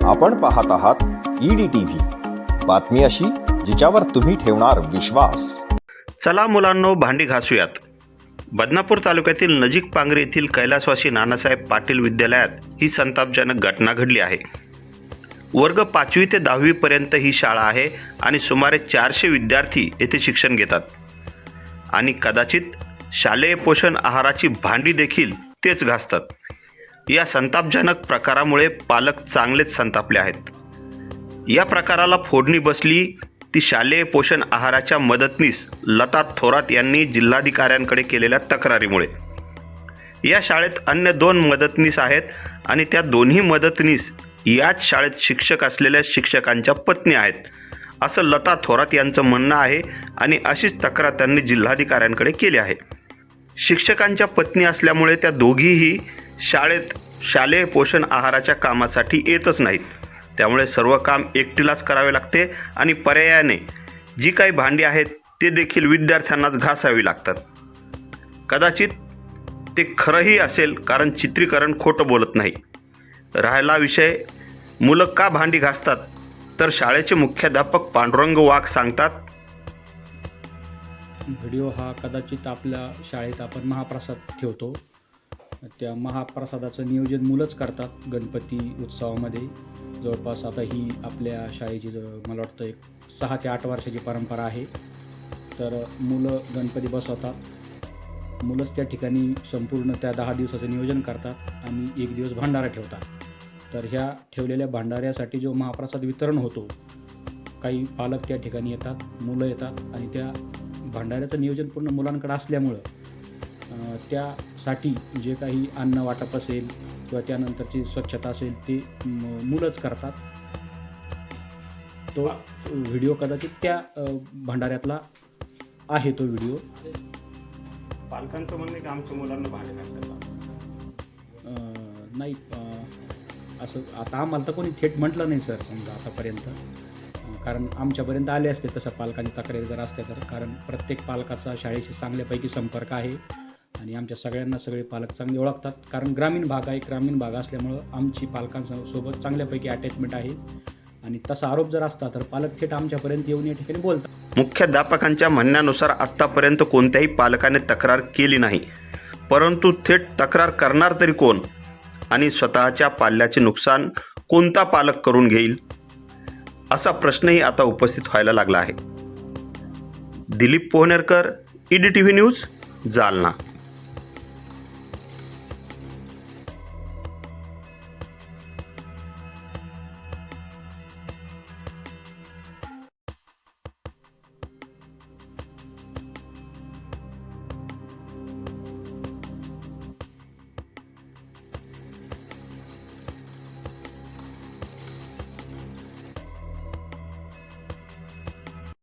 आपण पाहत आहात ईडी टीव्ही बातमी अशी जिच्यावर तुम्ही ठेवणार विश्वास. चला मुलांनो भांडी घासूयात. बदनापूर तालुक्यातील नजीक पांगरी येथील कैलासवासी नानासाहेब पाटील विद्यालयात ही संतापजनक घटना घडली आहे. वर्ग पाचवी ते दहावीपर्यंत ही शाळा आहे आणि सुमारे चारशे विद्यार्थी येथे शिक्षण घेतात. आणि कदाचित शालेय पोषण आहाराची भांडी देखील तेच घासतात. या संतापजनक प्रकारामुळे पालक चांगलेच संतापले आहेत. या प्रकाराला फोडणी बसली ती शालेय पोषण आहाराच्या मदतनीस लता थोरात यांनी जिल्हाधिकाऱ्यांकडे केलेल्या तक्रारीमुळे. या शाळेत अन्य दोन मदतनीस आहेत आणि त्या दोन्ही मदतनीस याच शाळेत शिक्षक असलेल्या शिक्षकांच्या पत्नी आहेत असं लता थोरात यांचं म्हणणं आहे आणि अशीच तक्रार त्यांनी जिल्हाधिकाऱ्यांकडे केली आहे. शिक्षकांच्या पत्नी असल्यामुळे त्या दोघीही शाळेत शालेय पोषण आहाराच्या कामासाठी येतच नाहीत. त्यामुळे सर्व काम एकटीलाच करावे लागते आणि पर्यायाने जी काही भांडी आहेत ते देखील विद्यार्थ्यांनाच घासावी लागतात. कदाचित ते खरंही असेल कारण चित्रीकरण खोटं बोलत नाही. राहिला विषय मुलं का भांडी घासतात? तर शाळेचे मुख्याध्यापक पांडुरंग वाघ सांगतात व्हिडिओ हा कदाचित आपल्या शाळेत आपण महाप्रसाद ठेवतो. त्या महाप्रसादाचं नियोजन मुलंच करतात गणपती उत्सवामध्ये. जवळपास आता ही आपल्या शाळेची जवळ मला वाटतं एक सहा ते आठ वर्षाची परंपरा आहे. तर मुलं गणपती बसवतात. मुलंच त्या ठिकाणी संपूर्ण त्या दहा दिवसाचं नियोजन करतात आणि एक दिवस भांडारा ठेवतात. तर ह्या ठेवलेल्या भांडाऱ्यासाठी जो महाप्रसाद वितरण होतो काही पालक त्या ठिकाणी येतात मुलं येतात आणि त्या भांडाऱ्याचं नियोजन पूर्ण मुलांकडे असल्यामुळं त्यासाठी जे काही अन्न वाटप असेल किंवा त्यानंतरची स्वच्छता असेल ते मुलंच करतात. तो व्हिडिओ कदाचित त्या भांडाऱ्यातला आहे तो व्हिडिओ. पालकांचं म्हणणं की आमच्या मुलांना भांडे नाही अं, असं आता आम्हाला तर कोणी थेट म्हटलं नाही सर समजा आतापर्यंत. कारण आमच्यापर्यंत आले असते तसं पालकांची तक्रारी जर असत्या तर. कारण प्रत्येक पालकाचा शाळेशी चांगल्यापैकी संपर्क आहे. आणि आमच्या सगळ्यांना सगळे पालक चांगले ओळखतात. कारण ग्रामीण भाग आहे ग्रामीण भाग असल्यामुळं आमची पालकांसोबत चांगल्यापैकी अटॅचमेंट आहे. आणि तसा आरोप जर असता तर पालक थेट आमच्यापर्यंत येऊन या ठिकाणी बोलतात. मुख्याध्यापकांच्या म्हणण्यानुसार आत्तापर्यंत कोणत्याही पालकाने तक्रार केली नाही. परंतु थेट तक्रार करणार तरी कोण? आणि स्वतःच्या पाल्याचे नुकसान कोणता पालक करून घेईल? असा प्रश्नही आता उपस्थित व्हायला लागला आहे. Dilip Pohnerkar ED T V news Jalna.